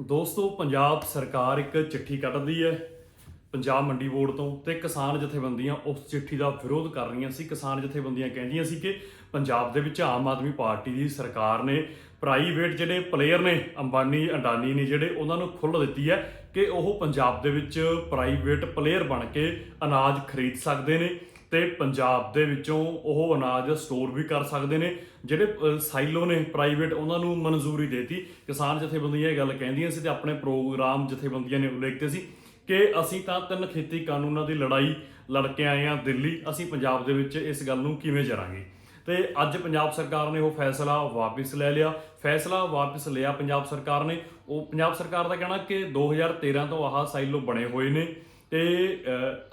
ਦੋਸਤੋ, ਪੰਜਾਬ ਸਰਕਾਰ ਇੱਕ ਚਿੱਠੀ ਕੱਢਦੀ ਹੈ ਪੰਜਾਬ ਮੰਡੀ ਬੋਰਡ ਤੋਂ ਤੇ ਕਿਸਾਨ ਜਥੇਬੰਦੀਆਂ ਉਸ ਚਿੱਠੀ ਦਾ ਵਿਰੋਧ ਕਰ ਰਹੀਆਂ ਸੀ। ਕਿਸਾਨ ਜਥੇਬੰਦੀਆਂ ਕਹਿੰਦੀਆਂ ਸੀ ਕਿ ਪੰਜਾਬ ਦੇ ਵਿੱਚ ਆਮ ਆਦਮੀ ਪਾਰਟੀ ਦੀ ਸਰਕਾਰ ਨੇ ਪ੍ਰਾਈਵੇਟ ਜਿਹੜੇ ਪਲੇਅਰ ਨੇ, ਅੰਬਾਨੀ, ਅੰਡਾਨੀ ਨੇ ਜਿਹੜੇ, ਉਹਨਾਂ ਨੂੰ ਖੁੱਲ੍ਹ ਦਿੱਤੀ ਹੈ ਕਿ ਉਹ ਪੰਜਾਬ ਦੇ ਵਿੱਚ ਪ੍ਰਾਈਵੇਟ ਪਲੇਅਰ ਬਣ ਕੇ ਅਨਾਜ ਖਰੀਦ ਸਕਦੇ ਨੇ। ਤੇ ਪੰਜਾਬ ਦੇ ਵਿੱਚੋਂ ਉਹ ਅਨਾਜ ਸਟੋਰ ਵੀ ਕਰ ਸਕਦੇ ਨੇ। ਜਿਹੜੇ ਸਾਈਲੋ ਨੇ ਪ੍ਰਾਈਵੇਟ ਉਹਨਾਂ ਨੂੰ ਮਨਜ਼ੂਰੀ ਦੇਤੀ। ਕਿਸਾਨ ਜਥੇਬੰਦੀਆਂ ਇਹ ਗੱਲ ਕਹਿੰਦੀਆਂ ਸੀ ਤੇ ਆਪਣੇ ਪ੍ਰੋਗਰਾਮ ਜਥੇਬੰਦੀਆਂ ਨੇ ਉਲੇਖਤੇ ਸੀ ਕਿ ਅਸੀਂ ਤਾਂ ਤਿੰਨ ਖੇਤੀ ਕਾਨੂੰਨਾਂ ਦੀ ਲੜਾਈ ਲੜ ਕੇ ਆਏ ਹਾਂ ਦਿੱਲੀ, ਅਸੀਂ ਪੰਜਾਬ ਦੇ ਵਿੱਚ ਇਸ ਗੱਲ ਨੂੰ ਕਿਵੇਂ ਜਰਾਂਗੇ? ਤੇ ਅੱਜ ਪੰਜਾਬ ਸਰਕਾਰ ਨੇ ਉਹ ਫੈਸਲਾ ਵਾਪਸ ਲੈ ਲਿਆ। ਫੈਸਲਾ ਵਾਪਸ ਲਿਆ ਪੰਜਾਬ ਸਰਕਾਰ ਨੇ। ਉਹ ਪੰਜਾਬ ਸਰਕਾਰ ਦਾ ਕਹਿਣਾ ਕਿ 2013 ਤੋਂ ਆਹ ਸਾਈਲੋ ਬਣੇ ਹੋਏ ਨੇ ਤੇ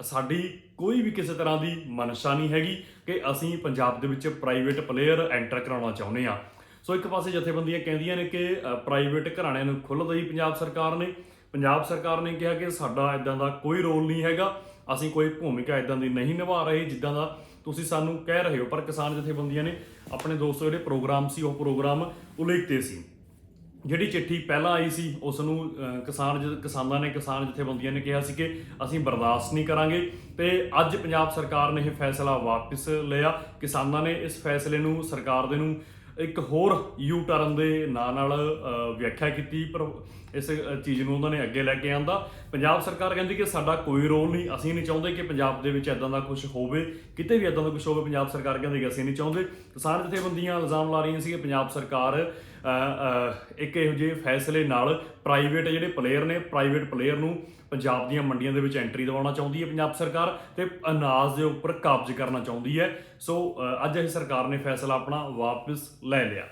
ਸਾਡੀ ਕੋਈ ਵੀ ਕਿਸੇ ਤਰ੍ਹਾਂ ਦੀ ਮਨਸ਼ਾ ਨਹੀਂ ਹੈਗੀ ਕਿ ਅਸੀਂ ਪੰਜਾਬ ਦੇ ਵਿੱਚ ਪ੍ਰਾਈਵੇਟ ਪਲੇਅਰ ਐਂਟਰ ਕਰਾਉਣਾ ਚਾਹੁੰਦੇ ਆ ਸੋ ਇੱਕ ਪਾਸੇ ਜਥੇਬੰਦੀਆਂ ਕਹਿੰਦੀਆਂ ਨੇ ਕਿ ਪ੍ਰਾਈਵੇਟ ਘਰਾਣਿਆਂ ਨੂੰ ਖੁੱਲ੍ਹ ਦਈ ਪੰਜਾਬ ਸਰਕਾਰ ਨੇ। ਪੰਜਾਬ ਸਰਕਾਰ ਨੇ ਕਿਹਾ ਕਿ ਸਾਡਾ ਇਦਾਂ ਦਾ ਕੋਈ ਰੋਲ ਨਹੀਂ ਹੈਗਾ। ਅਸੀਂ ਕੋਈ ਭੂਮਿਕਾ ਇਦਾਂ ਦੀ ਨਹੀਂ ਨਿਭਾ ਰਹੇ ਜਿੱਦਾਂ ਦਾ ਤੁਸੀਂ ਸਾਨੂੰ ਕਹਿ ਰਹੇ ਹੋ, ਪਰ ਕਿਸਾਨ ਜਥੇਬੰਦੀਆਂ ਨੇ ਆਪਣੇ ਦੋਸਤੋ ਜਿਹੜੇ ਪ੍ਰੋਗਰਾਮ ਸੀ, ਉਹ ਪ੍ਰੋਗਰਾਮ ਉਲੀਕਤੇ ਸੀ। ਜਿਹੜੀ ਚਿੱਠੀ ਪਹਿਲਾਂ ਆਈ ਸੀ ਉਸ ਨੂੰ ਕਿਸਾਨ ਜ- ਕਿਸਾਨਾਂ ਨੇ, ਕਿਸਾਨ ਜਥੇਬੰਦੀਆਂ ਨੇ ਕਿਹਾ ਸੀ ਕਿ ਅਸੀਂ ਬਰਦਾਸ਼ਤ ਨਹੀਂ ਕਰਾਂਗੇ ਤੇ ਅੱਜ ਪੰਜਾਬ ਸਰਕਾਰ ਨੇ ਇਹ ਫੈਸਲਾ ਵਾਪਸ ਲਿਆ। ਕਿਸਾਨਾਂ ਨੇ ਇਸ ਫੈਸਲੇ ਨੂੰ, ਸਰਕਾਰ ਦੇ ਨੂੰ ਇੱਕ ਹੋਰ ਯੂ ਟਰਨ ਦੇ ਨਾਂ ਨਾਲ ਵਿਆਖਿਆ ਕੀਤੀ, ਪਰ ਇਸ ਚੀਜ਼ ਨੂੰ ਉਹਨਾਂ ਨੇ ਅੱਗੇ ਲੈ ਕੇ ਆਂਦਾ। ਪੰਜਾਬ ਸਰਕਾਰ ਕਹਿੰਦੀ ਕਿ ਸਾਡਾ ਕੋਈ ਰੋਲ ਨਹੀਂ, ਅਸੀਂ ਨਹੀਂ ਚਾਹੁੰਦੇ ਕਿ ਪੰਜਾਬ ਦੇ ਵਿੱਚ ਇਦਾਂ ਦਾ ਕੁਝ ਹੋਵੇ, ਕਿਤੇ ਵੀ ਇਦਾਂ ਦਾ ਕੁਝ ਹੋਵੇ, ਪੰਜਾਬ ਸਰਕਾਰ ਕਹਿੰਦੀ ਕਿ ਅਸੀਂ ਨਹੀਂ ਚਾਹੁੰਦੇ। ਕਿਸਾਨ ਜਥੇਬੰਦੀਆਂ ਇਲਜ਼ਾਮ ਲਾ ਰਹੀਆਂ ਸੀ ਕਿ ਪੰਜਾਬ ਸਰਕਾਰ ਇੱਕ ਇਹੋ ਜਿਹੇ ਫੈਸਲੇ ਨਾਲ ਪ੍ਰਾਈਵੇਟ ਜਿਹੜੇ ਪਲੇਅਰ ਨੇ ਪ੍ਰਾਈਵੇਟ ਪਲੇਅਰ ਨੂੰ ਪੰਜਾਬ ਦੀਆਂ ਮੰਡੀਆਂ ਦੇ ਵਿੱਚ ਐਂਟਰੀ ਦਿਵਾਉਣਾ ਚਾਹੁੰਦੀ ਹੈ ਪੰਜਾਬ ਸਰਕਾਰ ਤੇ ਅਨਾਜ ਦੇ ਉੱਪਰ ਕਾਬਜ਼ ਕਰਨਾ ਚਾਹੁੰਦੀ ਹੈ। ਸੋ ਅੱਜ ਇਹ ਸਰਕਾਰ ਨੇ ਫੈਸਲਾ ਆਪਣਾ ਵਾਪਸ ਲੈ ਲਿਆ।